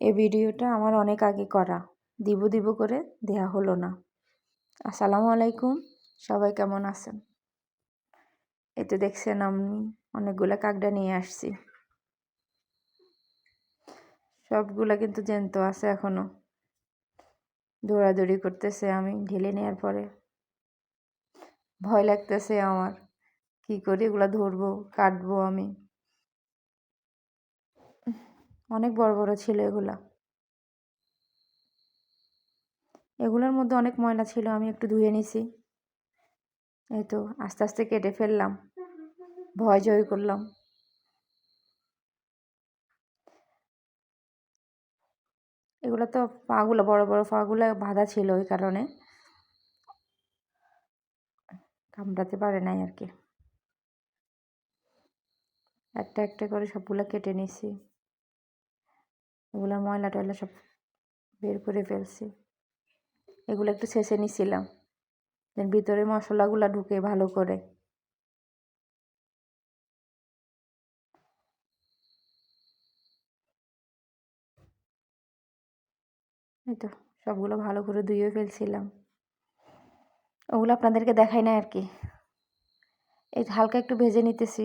এই ভিডিওটা আমার অনেক আগে করা। দিব দিব করে দেয়া হলো না। আসসালামু আলাইকুম। সবাই কেমন আছেন? এতে দেখছেন আমি অনেকগুলো কাকডা নিয়ে আসছি। সবগুলা কিন্তু জ্যান্ত আছে এখনও। দৌড়াদৌড়ি করতেছে আমি ঢেলে নেওয়ার পরে। ভয় লাগতেছে আমার। কি করে? এগুলো ধরবো, কাটবো আমি। অনেক বড় বড় ছিল এগুলা। এগুলোর মধ্যে অনেক ময়লা ছিল, আমি একটু ধুয়ে নিছি। এই তো, আস্তে আস্তে কেটে ফেললাম। ভয় জয় করলাম। এগুলো তো পাগুলো, বড় বড় পাগুলো বাঁধা ছিল ওই কারণে। কামড়াতে পারে নাই আর কি। একটা একটা করে সবগুলো কেটে নিছি। এগুলোর ময়লা টয়লা সব বের করে ফেলছি। এগুলো একটু ছেঁচে নিছিলাম। ভিতরে মশলাগুলো ঢুকে ভালো করে। এই তো, সবগুলো ভালো করে ধুয়ে ফেলছিলাম। ওগুলো আপনাদেরকে দেখাই না আর কি। এই হালকা একটু ভেজে নিতেছি।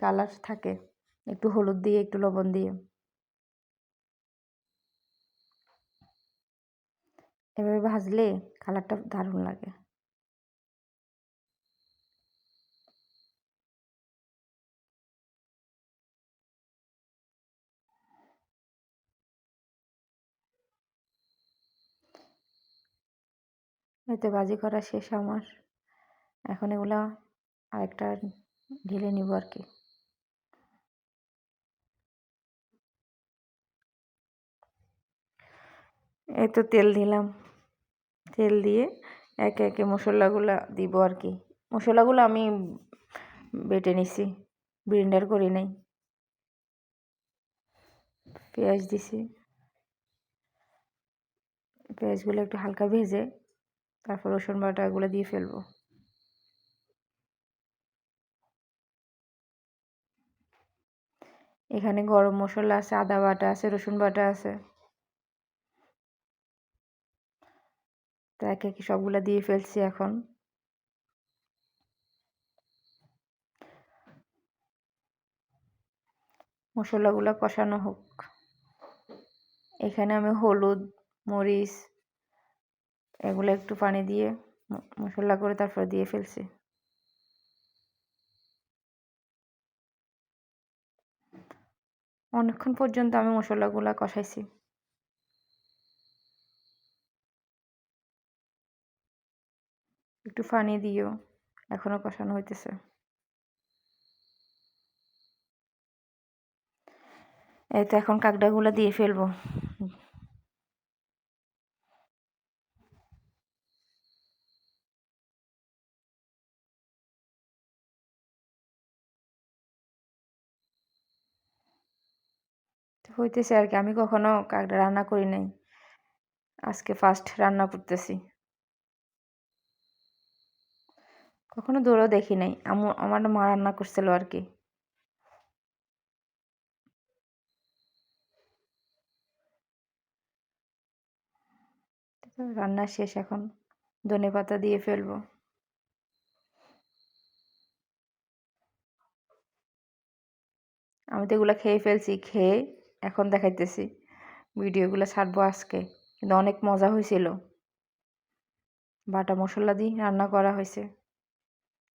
কালার থাকে। একটু হলুদ দিয়ে, একটু লবণ দিয়ে। এভাবে ভাজলে কালারটা দারুণ লাগে। এতে বাজি করা শেষ আমার। এখন এগুলা আরেকটা ঢেলে নিব আর কি। এই তো তেল দিলাম। তেল দিয়ে একে একে মশলাগুলো দিব আর কি। মশলাগুলো আমি বেটে নিছি ব্লেন্ডার করি নাই। পেঁয়াজ দিছি। পেঁয়াজগুলো একটু হালকা ভেজে তারপর রসুন বাটাগুলো দিয়ে ফেলব। এখানে গরম মশলা আছে, আদা বাটা আছে, রসুন বাটা আছে। তো একে একে সবগুলো দিয়ে ফেলছি এখন। মশলাগুলো কষানো হোক। এখানে আমি হলুদ, মরিচ এগুলো একটু পানি দিয়ে মশলা করে তারপর দিয়ে ফেলছি। অনেকক্ষণ পর্যন্ত আমি মশলাগুলো কষাইছি। একটু পানি দিও। এখনও কষানো হইতেছে। এই তো এখন কাকডাগুলো দিয়ে ফেলব। হইতেছে আর কি, আমি কখনো কাকড়া রান্না করি নাই। আজকে ফার্স্ট রান্না করতেছি। কখনো দৌড়ও দেখি নাই। আমার মা রান্না করছিল আর কি। রান্না শেষ এখন। ধনে পাতা দিয়ে ফেলব। আমি তো এগুলো খেয়ে ফেলছি, খেয়ে এখন দেখাইতেছি। ভিডিওগুলো ছাড়বো আজকে। কিন্তু অনেক মজা হয়েছিল বাটা মশলা দিয়ে রান্না করা হয়েছে